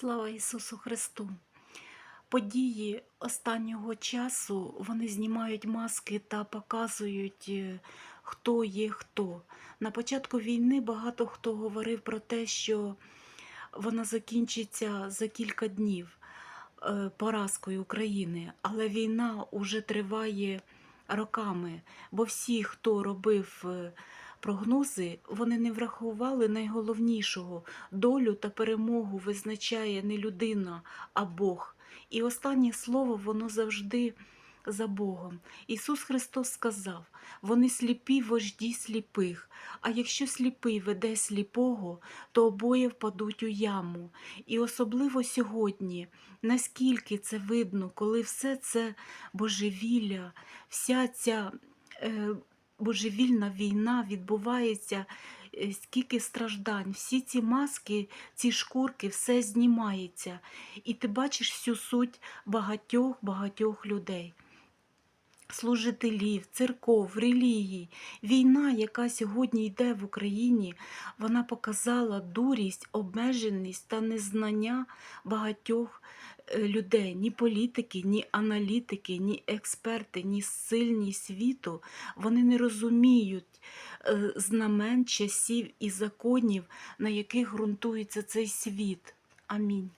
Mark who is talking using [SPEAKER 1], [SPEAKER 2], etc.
[SPEAKER 1] Слава Ісусу Христу! Події останнього часу вони знімають маски та показують, е, хто є хто. На початку війни багато хто говорив про те, що вона закінчиться за кілька днів е, поразкою України, але війна уже триває роками, бо всі, хто робив е, прогнози, вони не врахували найголовнішого долю та перемогу визначає не людина, а Бог. І останнє слово воно завжди за Богом. Ісус Христос сказав: вони сліпі вожді сліпих. А якщо сліпий веде сліпого, то обоє впадуть у яму. І особливо сьогодні, наскільки це видно, коли все це божевілля, вся ця е, божевільна війна відбувається, е, скільки страждань, всі ці маски, ці шкурки, все знімається. І ти бачиш всю суть багатьох багатьох людей. Служителів, церков, релігій. Війна, яка сьогодні йде в Україні, вона показала дурість, обмеженість та незнання багатьох е, людей, ні політики, ні аналітики, ні експерти, ні сильні світу. Вони не розуміють е, знамен, часів і законів, на яких ґрунтується цей світ. Амінь.